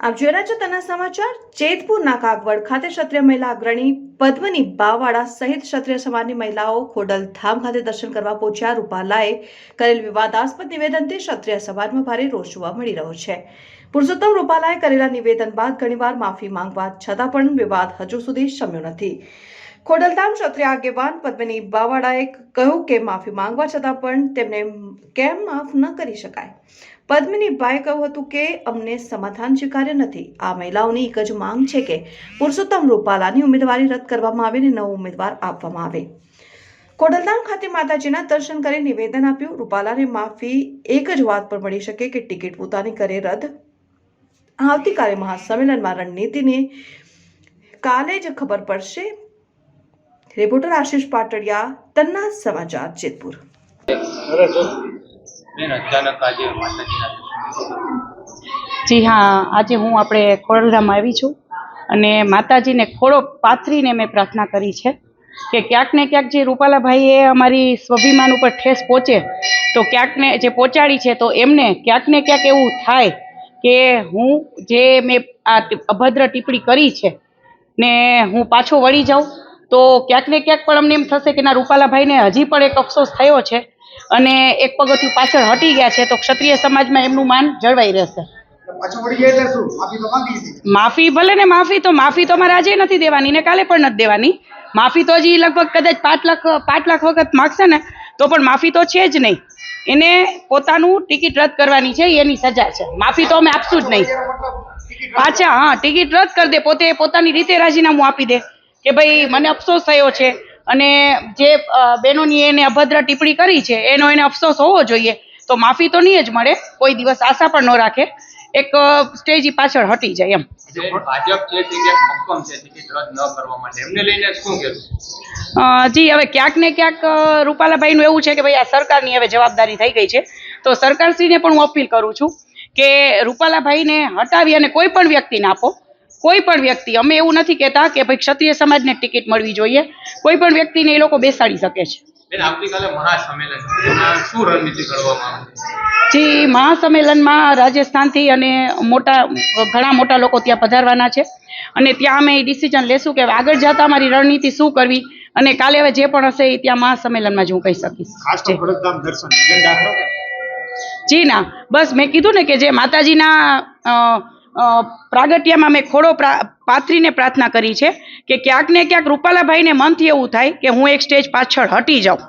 આપ જોઈ રહ્યા છો તેના સમાચાર. જેતપુરના કાગવડ ખાતે ક્ષત્રિય મહિલા અગ્રણી પદ્મની બાવાળા સહિત ક્ષત્રિય સમાજની મહિલાઓ ખોડલધામ ખાતે દર્શન કરવા પહોંચ્યા. રૂપાલાએ કરેલ વિવાદાસ્પદ નિવેદનથી ક્ષત્રિય સમાજમાં ભારે રોષ જોવા મળી રહ્યો છે. પુરુષોત્તમ રૂપાલાએ કરેલા નિવેદન બાદ ઘણીવાર માફી માંગવા છતાં પણ વિવાદ હજુ સુધી શમ્યો નથી. ખોડલધામ ક્ષત્રિય આગેવાન પદ્મિની બાવાડાએ કહ્યું કે માફી માંગવા છતાં પણ તેમને કેમ માફ ન કરી શકાય. પદ્મિનીભાઈએ કહ્યું હતું કે અમને સમાધાન સ્વીકાર્ય નથી. આ મહિલાઓની એક જ માંગ છે કે પુરુષોત્તમ રૂપાલાની ઉમેદવારી રદ કરવામાં આવે અને નવો ઉમેદવાર આપવામાં આવે. કોડલધામ ખાતે માતાજીના દર્શન કરી નિવેદન આપ્યું. રૂપાલાને માફી એક જ વાત પર મળી શકે કે ટિકિટ પોતાની કરે રદ. આવતીકાલે મહાસંમેલનમાં રણનીતિની કાલે જ ખબર પડશે. રિપોર્ટર આશીષ પાટડિયા તન્ના સમાચાર જેતપુર. જી. હા આજે હું આપણે ખોડલધામ આવી છું. અને માતાજીને ખોળો પાથરીને મેં પ્રાર્થના કરી છે કે ક્યાંક ને ક્યાંક જે રૂપાલાભાઈએ અમારી સ્વાભિમાન ઉપર ઠેસ પહોંચે, તો ક્યાંકને જે પહોંચાડી છે, તો એમને ક્યાંક ને ક્યાંક એવું થાય કે હું જે મેં આ અભદ્ર ટિપ્પણી કરી છે ને હું પાછો વળી જાઉં, તો ક્યાંક ને ક્યાંક પણ અમને એમ થશે કે ના, રૂપાલાભાઈને હજી પણ એક અફસોસ થયો છે અને એક પગથિયું પાછળ હટી ગયા છે, તો ક્ષત્રિય સમાજમાં એમનું માન જળવાઈ રહેશે. માફી ભલે ને માફી તો માફી તો મારે આજે નથી દેવાની ને કાલે પણ નથી દેવાની. માફી તો હજી લગભગ કદાચ પાંચ લાખ પાંચ લાખ વખત માગશે ને તો પણ માફી તો છે જ નહીં. એને પોતાનું ટિકિટ રદ કરવાની છે એની સજા છે. માફી તો અમે આપશું જ નહીં. પાછા હા ટિકિટ રદ કરી દે. પોતે પોતાની રીતે રાજીનામું આપી દે કે ભાઈ મને અફસોસ થયો છે. અને જે બહેનોની એને અભદ્ર ટિપ્પણી કરી છે એનો એને અફસોસ હોવો જોઈએ. તો માફી તો નહીં જ મળે. કોઈ દિવસ આશા પણ ન રાખે. એક સ્ટેજ પાછળ હટી જાય એમ. જે હવે ક્યાંક ને ક્યાંક રૂપાલાભાઈનું એવું છે કે ભાઈ આ સરકારની હવે જવાબદારી થઈ ગઈ છે. તો સરકારશ્રીને પણ હું અપીલ કરું છું કે રૂપાલાભાઈને હટાવી અને કોઈ પણ વ્યક્તિને આપો. કોઈ પણ વ્યક્તિ અમે એવું નથી કહેતા કે ભાઈ ક્ષત્રિય સમાજને ટિકિટ મળવી જોઈએ. કોઈ પણ વ્યક્તિને એ લોકો બેસાડી શકે છે. આવતીકાલે મહાસંમેલન શું રણનીતિ ઘડવામાં આવે? છે જે મહાસંમેલનમાં રાજસ્થાનથી અને મોટા ઘણા મોટા લોકો ત્યાં પધારવાના છે. અને ત્યાં અમે ડિસિઝન લેશું કે આગળ જતા અમારી રણનીતિ શું કરવી અને કાલે હવે જે પણ હશે એ ત્યાં મહાસંમેલનમાં જ હું કહી શકીશ? જી. ના બસ મેં કીધું ને કે જે માતાજીના પ્રાગટ્યમાં મેં ખોડો પાથરીને પ્રાર્થના કરી છે કે ક્યાંક ને ક્યાંક રૂપાલાભાઈને મનથી એવું થાય કે હું એક સ્ટેજ પાછળ હટી જાઉં.